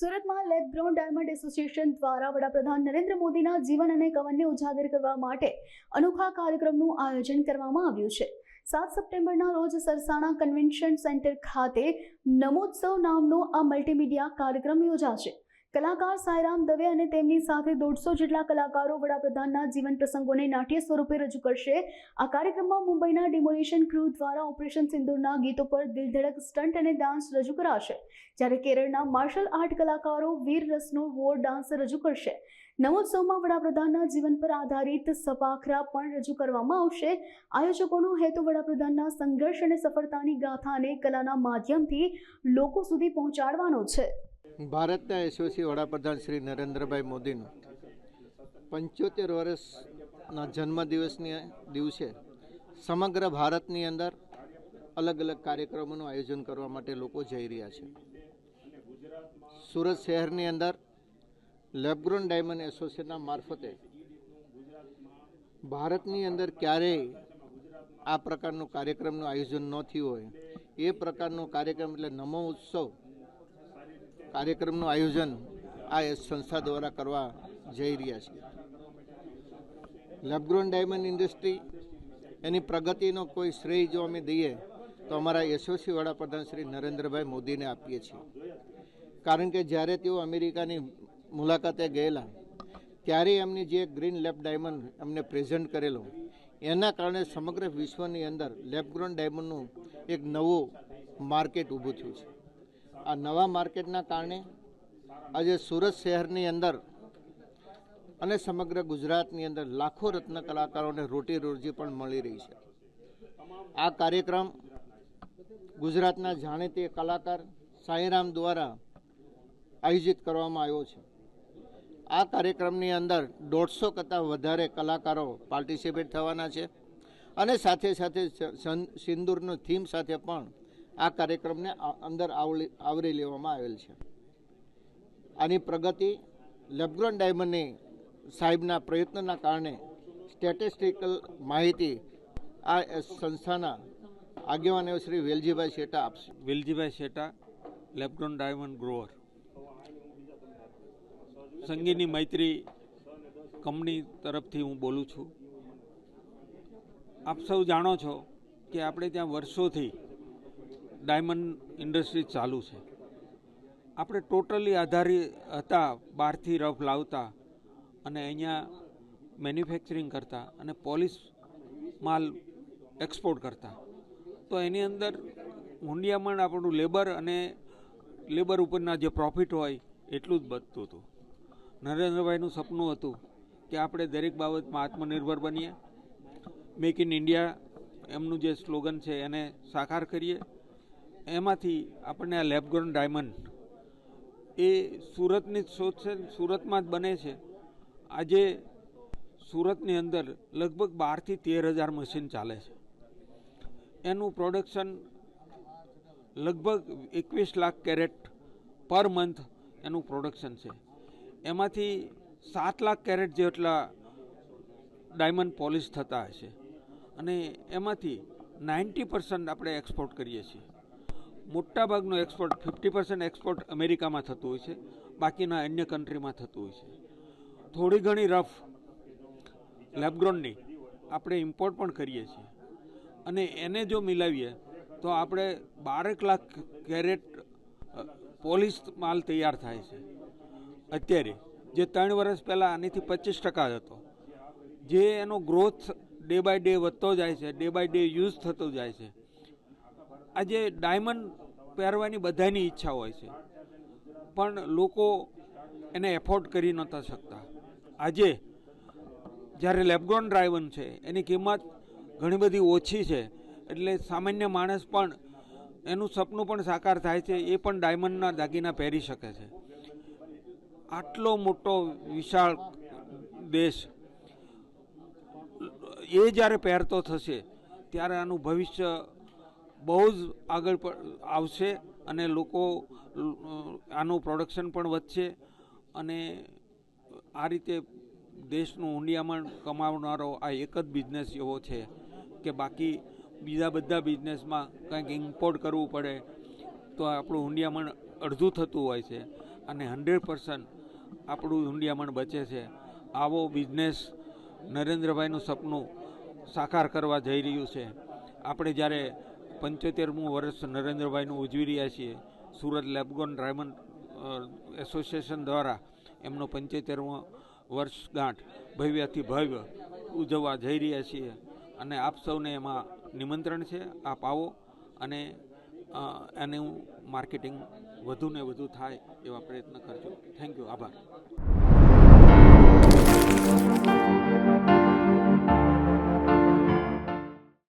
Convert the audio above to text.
સુરતમાં lab grown diamond association દ્વારા વડાપ્રધાન નરેન્દ્ર મોદીના જીવન અને કવનને ઉજાગર કરવા માટે અનોખા કાર્યક્રમનું આયોજન કરવામાં આવ્યું છે. સાત સપ્ટેમ્બરના રોજ સરસાણા કન્વેન્શન સેન્ટર ખાતે નમોત્સવ નામનો આ મલ્ટીમીડિયા કાર્યક્રમ યોજાશે. કલાકાર સાયરામ દવે અને તેમની સાથે દોઢસો જેટલા કલાકારો વડાપ્રધાનના જીવન પ્રસંગોને નાટ્ય સ્વરૂપે રજૂ કરશે. આ કાર્યક્રમમાં મુંબઈના ડિમોલિશન ક્રૂ દ્વારા ઓપરેશન સિંદૂરના ગીતો પર દિલધડક સ્ટન્ટ અને ડાન્સ રજૂ કરાશે, જ્યારે કેરળના માર્શલ આર્ટ કલાકારો વીર રસનો વોર ડાન્સ રજૂ કરશે. નવોત્સવમાં વડાપ્રધાનના જીવન પર આધારિત સપાખરા પણ રજૂ કરવામાં આવશે. આયોજકોનો હેતુ વડાપ્રધાનના સંઘર્ષ અને સફળતાની ગાથાને કલાના માધ્યમથી લોકો સુધી પહોંચાડવાનો છે. ભારતના યશસ્વી વડાપ્રધાન શ્રી નરેન્દ્રભાઈ મોદીનું પંચોતેર વર્ષના જન્મદિવસની દિવસે સમગ્ર ભારતની અંદર અલગ અલગ કાર્યક્રમોનું આયોજન કરવા માટે લોકો જઈ રહ્યા છે. સુરત શહેરની અંદર લેબગ્રોન ડાયમંડ એસોસિએશનના મારફતે ભારતની અંદર ક્યારેય આ પ્રકારનું કાર્યક્રમનું આયોજન ન થયું હોય. એ પ્રકારનો કાર્યક્રમ એટલે નમો ઉત્સવ કાર્યક્રમનું આયોજન આ સંસ્થા દ્વારા કરવા જઈ રહ્યા છે. લેબગ્રોન ડાયમંડ ઇન્ડસ્ટ્રી એની પ્રગતિનો કોઈ શ્રેય જો અમે દઈએ, તો અમારા યશસ્વી વડાપ્રધાન શ્રી નરેન્દ્રભાઈ મોદીને આપીએ છીએ. કારણ કે જ્યારે તેઓ અમેરિકાની મુલાકાતે ગયેલા, ત્યારે એમની જે ગ્રીન લેબ ડાયમંડ એમને પ્રેઝન્ટ કરેલો, એના કારણે સમગ્ર વિશ્વની અંદર લેબગ્રોન ડાયમંડનું એક નવું માર્કેટ ઊભું થયું છે. આ નવા માર્કેટના કારણે આજે સુરત શહેરની અંદર અને સમગ્ર ગુજરાતની અંદર લાખો રત્ન કલાકારોને રોટી રોજી પણ મળી રહી છે. આ કાર્યક્રમ ગુજરાતના જાણીતી કલાકાર સાંઈરામ દ્વારા આયોજિત કરવામાં આવ્યો છે. આ કાર્યક્રમની અંદર દોઢસો કરતાં વધારે કલાકારો પાર્ટિસિપેટ થવાના છે અને સાથે સાથે સિંદૂરનો થીમ સાથે પણ આ કાર્યક્રમને અંદર આવરી લેવામાં આવેલ છે. આની પ્રગતિ લેબગ્રોન ડાયમંડની સાહેબના પ્રયત્નના કારણે સ્ટેટિસ્ટિકલ માહિતી આ સંસ્થાના આગેવાને શ્રી વેલજીભાઈ શેઠા આપશે. Veljibhai Sheta lab grown diamond grower. Sangini Maitri company તરફથી હું બોલું છું. આપ સૌ જાણો છો કે આપણે ત્યાં વર્ષોથી ડાયમંડ ઇન્ડસ્ટ્રી ચાલુ છે. આપણે ટોટલી આધારિત હતા, બહારથી રફ લાવતા અને અહીંયા મેન્યુફેક્ચરિંગ કરતા અને પોલિશ માલ એક્સપોર્ટ કરતા. તો એની અંદર હુંડિયામણ આપણું લેબર અને લેબર ઉપરના જે પ્રોફિટ હોય એટલું જ બધતું હતું. નરેન્દ્રભાઈનું સપનું હતું કે આપણે દરેક બાબતમાં આત્મનિર્ભર બનીએ. મેક ઇન ઇન્ડિયા એમનું જે સ્લોગન છે એને સાકાર કરીએ. એમાંથી આપણને આ લેબગ્રોન ડાયમંડ એ સુરતની જ શોધ છે, સુરતમાં જ બને છે. આજે સુરતની અંદર લગભગ બારથી તેર હજાર મશીન ચાલે છે. એનું પ્રોડક્શન લગભગ એકવીસ લાખ કેરેટ પર મંથ એનું પ્રોડક્શન છે. એમાંથી સાત લાખ કેરેટ જેટલા ડાયમંડ પોલિશ થતા હશે. અને એમાંથી નાઇન્ટી પર્સન્ટ આપણે એક્સપોર્ટ કરીએ છીએ. મોટાભાગનું એક્સપોર્ટ ફિફ્ટી પર્સન્ટ એક્સપોર્ટ અમેરિકામાં થતું હોય છે, બાકીના અન્ય કન્ટ્રીમાં થતું હોય છે. થોડી ઘણી રફ લેબગ્રોનની આપણે ઇમ્પોર્ટ પણ કરીએ છીએ. અને એને જો મિલાવીએ, તો આપણે બારેક લાખ કેરેટ પોલિશ માલ તૈયાર થાય છે. અત્યારે, જે ત્રણ વર્ષ પહેલાં આનીથી પચીસ ટકા હતો. જે એનો ગ્રોથ ડે બાય ડે વધતો જાય છે ડે બાય ડે યુઝ થતો જાય છે. આજે ડાયમંડ પહેરવાની બધાની ઈચ્છા હોય છે. પણ લોકો એને એફોર્ડ કરી નહોતા શકતા. આજે જ્યારે લેબગ્રોન ડ્રાઈવન છે, એની કિંમત ઘણી બધી ઓછી છે, એટલે સામાન્ય માણસ પણ એનું સપનું પણ સાકાર થાય છે, એ પણ ડાયમંડના દાગીના પહેરી શકે છે. આટલો મોટો વિશાળ દેશ એ જ્યારે પહેરતો થશે, ત્યારે આનું ભવિષ્ય બહુ જ આગળ આવશે અને લોકો આનું પ્રોડક્શન પણ વધશે અને આ રીતે દેશનું ઊંડિયામણ કમાવનારો આ એક જ બિઝનેસ એવો છે કે બાકી બીજા બધા બિઝનેસમાં કંઈક ઇમ્પોર્ટ કરવું પડે તો આપણું ઊંડિયામણ અડધું થતું હોય છે અને હંડ્રેડ પર્સન્ટ આપણું ઊંડિયામણ બચે છે. આવો બિઝનેસ નરેન્દ્રભાઈનું સપનું સાકાર કરવા જઈ રહ્યું છે. આપણે જ્યારે પંચોતેરમું વર્ષ નરેન્દ્રભાઈનું ઉજવી રહ્યા છીએ. સુરત લેબગોન ડાયમંડ એસોસિએશન દ્વારા એમનો પંચોતેરમો વર્ષગાંઠ ભવ્યથી ભવ્ય ઉજવવા જઈ રહ્યા છીએ. અને આપ સૌને એમાં નિમંત્રણ છે, આપ આવો અને એનું માર્કેટિંગ વધુ ને વધુ થાય એવા પ્રયત્ન કરજો. થેન્ક યુ, આભાર.